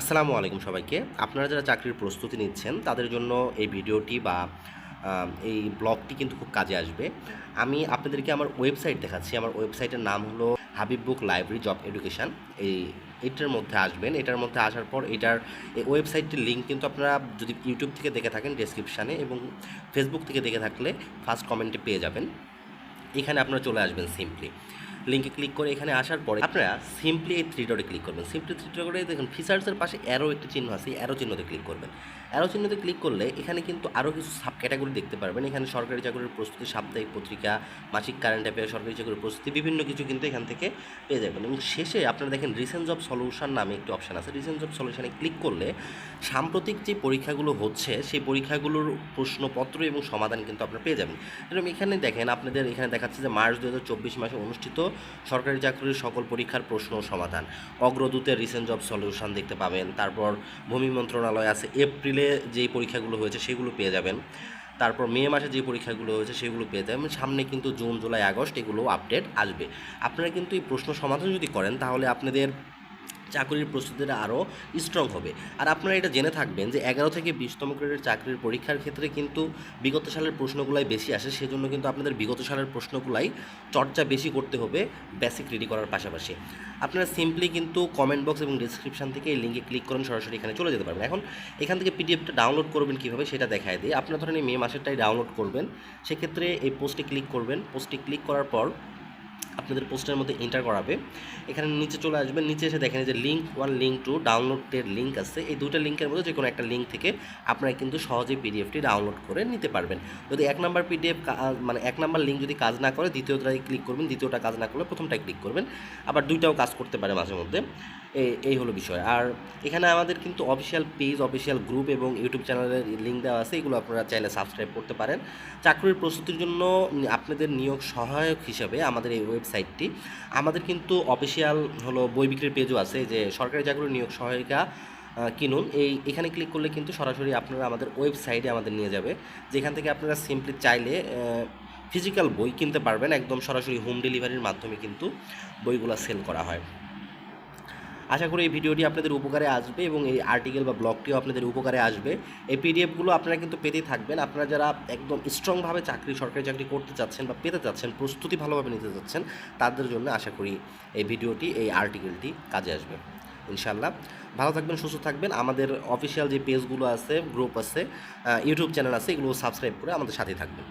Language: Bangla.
আসসালামু আলাইকুম সবাইকে। আপনারা যারা চাকরির প্রস্তুতি নিচ্ছেন, তাদের জন্য এই ভিডিওটি বা এই ব্লগটি কিন্তু খুব কাজে আসবে। আমি আপনাদেরকে আমার ওয়েবসাইট দেখাচ্ছি। আমার ওয়েবসাইটের নাম হলো Habib book library job education. এই, এটার মধ্যে আসবেন। এটার মধ্যে আসার পর এটার, এই ওয়েবসাইটটির লিঙ্ক কিন্তু আপনারা যদি ইউটিউব থেকে দেখে থাকেন ডেসক্রিপশানে এবং ফেসবুক থেকে দেখে থাকলে ফার্স্ট কমেন্টে পেয়ে যাবেন। এখানে আপনারা চলে আসবেন সিম্পলি। লিঙ্কে ক্লিক করে এখানে আসার পরে আপনারা সিম্পলি এই থ্রি ডটে ক্লিক করবেন। সিম্পলি থ্রি ডটে দেখুন ফিচার্সের পাশে অ্যারো একটি চিহ্ন আছে অ্যারো চিহ্নতে ক্লিক করবেন। অ্যারো চিহ্নতে ক্লিক করলে এখানে কিন্তু আরও কিছু সাব ক্যাটাগরি দেখতে পারবেন। এখানে সরকারি চাকরির প্রস্তুতি, সাপ্তাহিক পত্রিকা, মাসিক কারেন্ট অ্যাফেয়ার সরকারি চাকরির প্রস্তুতি, বিভিন্ন কিছু কিন্তু এখান থেকে পেয়ে যাবেন। এবং শেষে আপনারা দেখেন রিসেন্ট জব সলিউশন নামে একটি অপশান আছে। রিসেন্ট জব সলিউশনে ক্লিক করলে সাম্প্রতিক যে পরীক্ষাগুলো হচ্ছে, সেই পরীক্ষাগুলোর প্রশ্নপত্র এবং সমাধান কিন্তু আপনারা পেয়ে যাবেন। এরকম এখানে দেখেন, আপনাদের এখানে দেখাচ্ছে যে মার্চ দু হাজার চব্বিশ মাসে অনুষ্ঠিত সরকারি চাকরির সকল পরীক্ষার প্রশ্ন সমাধান। অগ্রদূতের রিসেন্ট জব সলিউশন দেখতে পাবেন। তারপর ভূমি মন্ত্রণালয় আছে, এপ্রিলে যেই পরীক্ষাগুলো হয়েছে সেগুলো পেয়ে যাবেন। তারপর মে মাসে যে পরীক্ষাগুলো হয়েছে সেগুলো পেয়ে যাবেন। সামনে কিন্তু জুন, জুলাই, আগস্ট এগুলো আপডেট আসবে। আপনারা কিন্তু এই প্রশ্ন সমাধান যদি করেন, তাহলে আপনাদের চাকরির প্রস্তুতিটা আরও স্ট্রং হবে। আর আপনারা এটা জেনে থাকবেন যে এগারো থেকে বিশতম গ্রেডের চাকরির পরীক্ষার ক্ষেত্রে কিন্তু বিগত সালের প্রশ্নগুলাই বেশি আসে, সেজন্য কিন্তু আপনাদের বিগত সালের প্রশ্নগুলাই চর্চা বেশি করতে হবে বেসিক রেডি করার পাশাপাশি। আপনারা সিম্পলি কিন্তু কমেন্ট বক্স এবং ডিসক্রিপশন থেকে এই লিঙ্কে ক্লিক করেন, সরাসরি এখানে চলে যেতে পারবেন। এখন এখান থেকে পিডিএফটা ডাউনলোড করবেন কীভাবে সেটা দেখায় দিই। আপনারা ধরেন এই মে মাসেরটাই ডাউনলোড করবেন, সেক্ষেত্রে এই পোস্টে ক্লিক করবেন। পোস্টে ক্লিক করার পর আপনাদের পোস্টের মধ্যে এন্টার করাবে। এখানে নিচে চলে আসবেন নিচে এসে দেখেন যে লিঙ্ক ওয়ান লিঙ্ক টু ডাউনলোডের লিঙ্ক আছে। এই দুটো লিঙ্কের মধ্যে যে কোনো একটা লিঙ্ক থেকে আপনারা কিন্তু সহজেই পিডিএফটি ডাউনলোড করে নিতে পারবেন। যদি এক নাম্বার পিডিএফ মানে এক নাম্বার লিঙ্ক যদি কাজ না করে, দ্বিতীয়টায় ক্লিক করবেন, দ্বিতীয়টা কাজ না করলে প্রথমটায় ক্লিক করবেন। আবার দুইটাও কাজ করতে পারে মাঝে মধ্যে। এই এই হলো বিষয়। আর এখানে আমাদের কিন্তু অফিসিয়াল পেজ অফিসিয়াল গ্রুপ এবং ইউটিউব চ্যানেলের লিঙ্ক দেওয়া আছে। এগুলো আপনারা চাইলে সাবস্ক্রাইব করতে পারেন। চাকরির প্রস্তুতির জন্য আপনাদের নিয়োগ সহায়ক হিসাবে আমাদের এই ওয়েবসাইটটি আমাদের কিন্তু অফিসিয়াল হলো বই বিক্রির পেজও আছে যে সরকারি চাকরির নিয়োগ সহায়িকা কিনুন। এই, এখানে ক্লিক করলে কিন্তু সরাসরি আপনারা আমাদের ওয়েবসাইটে আমাদের নিয়ে যাবে। যেখান থেকে আপনারা সিম্পলি চাইলে ফিজিক্যাল বই কিনতে পারবেন। একদম সরাসরি হোম ডেলিভারির মাধ্যমে কিন্তু বইগুলো সেল করা হয়। আশা করি এই ভিডিওটি আপনাদের উপকারে আসবে এবং এই আর্টিকেল বা ব্লগটিও আপনাদের উপকারে আসবে। এই পিডিএফগুলো আপনারা কিন্তু পেতেই থাকবেন। আপনারা যারা একদম স্ট্রংভাবে চাকরি, সরকারি চাকরি করতে চাচ্ছেন বা পেতে চাচ্ছেন, প্রস্তুতি ভালোভাবে নিতে চাচ্ছেন, তাদের জন্য আশা করি এই ভিডিওটি, এই আর্টিকেলটি কাজে আসবে। ইনশাল্লাহ ভালো থাকবেন, সুস্থ থাকবেন। আমাদের অফিসিয়াল যে পেজগুলো আছে গ্রুপ আছে ইউটিউব চ্যানেল আছে, এগুলো সাবস্ক্রাইব করে আমাদের সাথেই থাকবেন।